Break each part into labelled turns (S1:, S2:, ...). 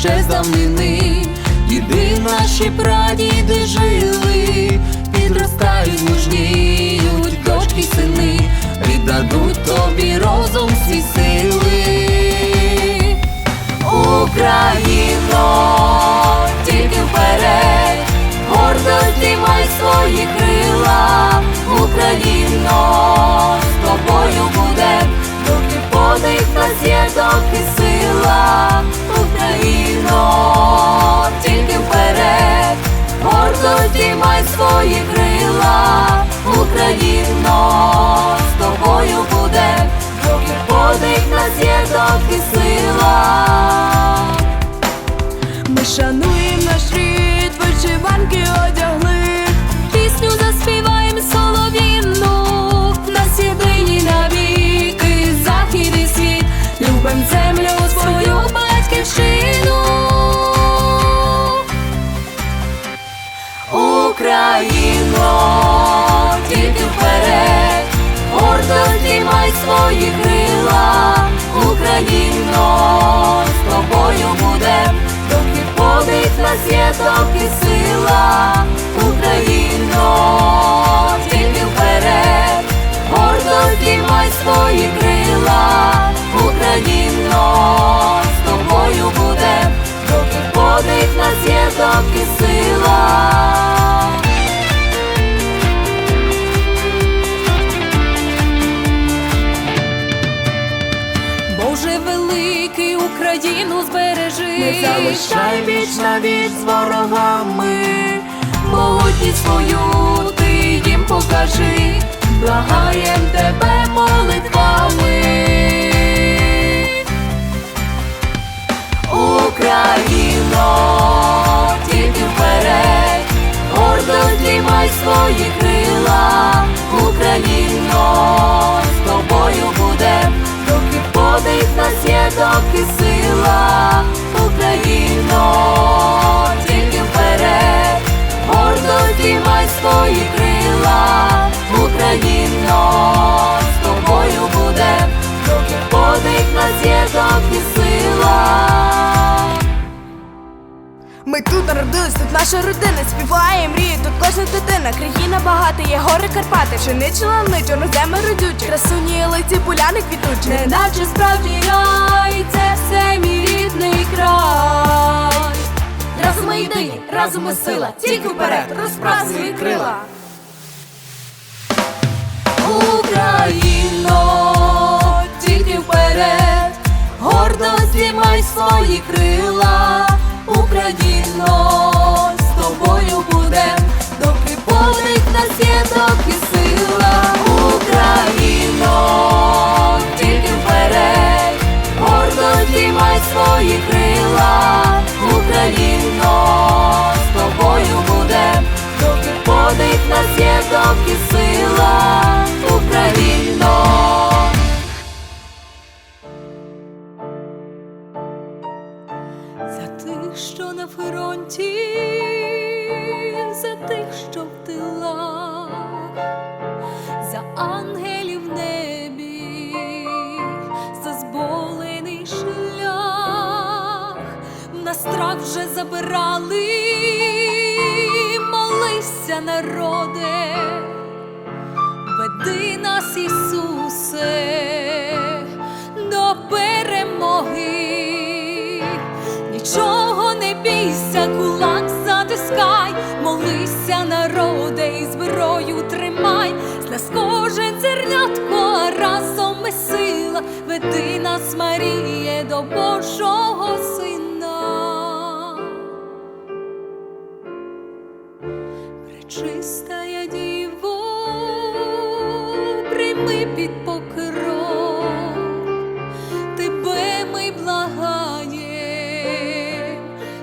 S1: ще з давнини, діди наші прадіди жили, підростають, мужніють, дочки сини, віддадуть тобі розум всі сили. Україно, тільки вперед, гордо здіймай свої крила, Україно, свої крила, Україно, з тобою буде, доки подих нас є, доки сила.
S2: Ми шануємо
S1: гордо здіймай свої крила, Україно, з тобою буде, доки подих нас є, доки сила.
S2: Боже великий, Україну збережи,
S1: Не залишай віч на віч з ворогами,
S2: могутність свою ти їм покажи,
S1: благаєм тебе молитвами. Україно, тільки вперед, гордо здіймай свої крила, Україно, з тобою буде, доки подих нас є, доки сила, Україно,
S2: Тут народились, тут наша родина, співає, мріє, тут кожна дитина, країна багата, є гори Карпати, пшеничі лани, чорноземи родючі, красуні лиці, поляни квітучі.
S1: Неначе справді рай, це все мій рідний край.
S2: Разом ми єдині, разом ми сила, тільки вперед, розправ свої крила.
S1: Україно, тільки вперед, гордо здіймай свої крила, Україно, з
S2: страх вже забирали, молися, народе, веди нас, Ісусе, до перемоги. Нічого не бійся, кулак затискай, молися, народе, і зброю тримай, з нас кожен зернятко, разом ми сила, веди нас, Маріє, до Божого Пречистая діво, прийми під покров, тебе ми благаєм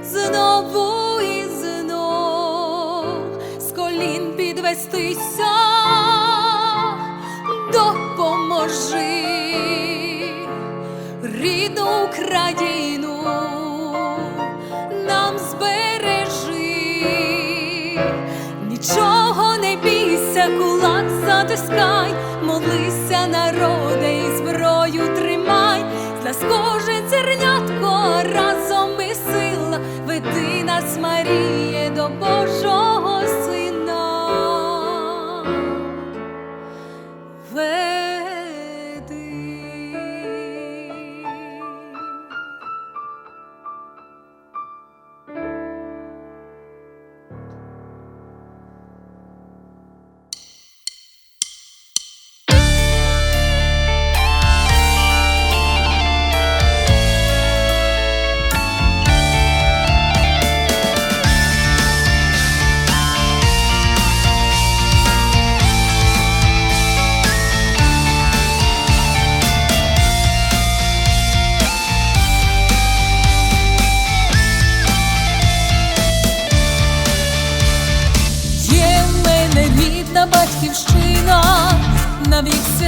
S2: знову і знов з колін підвестися, допоможи. Рідну Україну Нічого не бійся, кулак затискай, молися, народи, і зброю тримай, з нас коже зернятко, разом і сила, веди нас, Маріє, до Божого сила.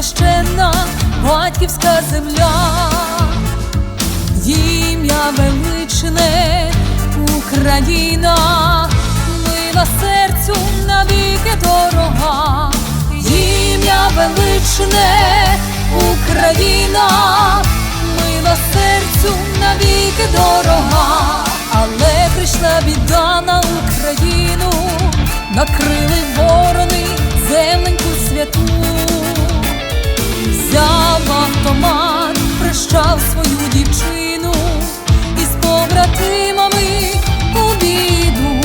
S1: Священна батьківська земля, ім'я величне Україна, мила серцю навіки дорога, ім'я величне Україна, мила серцю навіки дорога, але прийшла біда на Україну, накрили ворони земленьку святу автомат, прищав свою дівчину із побратимами у біду,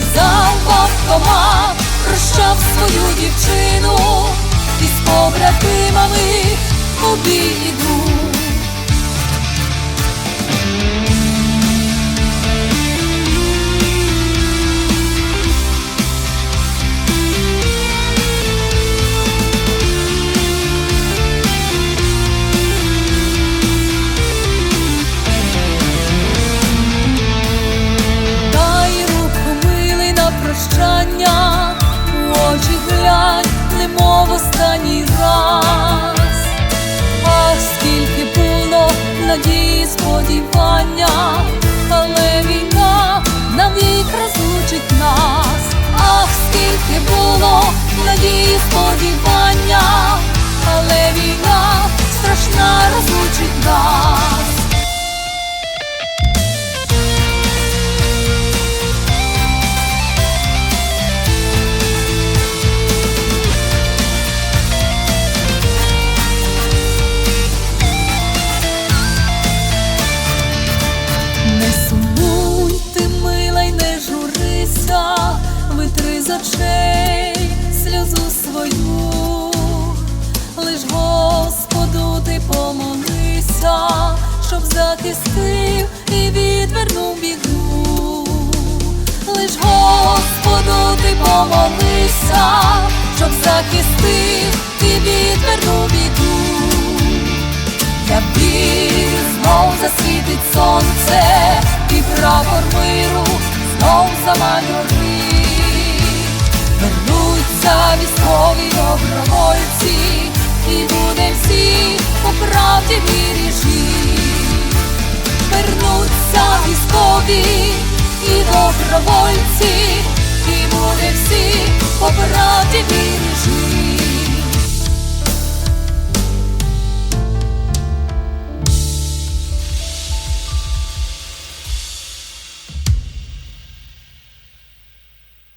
S1: взяв автомат, прищав свою дівчину із побратимами у біду. Немов останній раз. Ах, скільки було надії, сподівання, але війна навік розлучить нас. Ах, скільки було надії, сподівання, захистив і відвернув біду, лиш Господу ти помолися, щоб захистив і відвернув біду. Я вірю, знов засвітить сонце, і прапор миру знов замайорить. Вернуться військові добровольці, і буде всі по правді вірі жить. Вернуться військові і добровольці, і буде всі по правді вірі жить.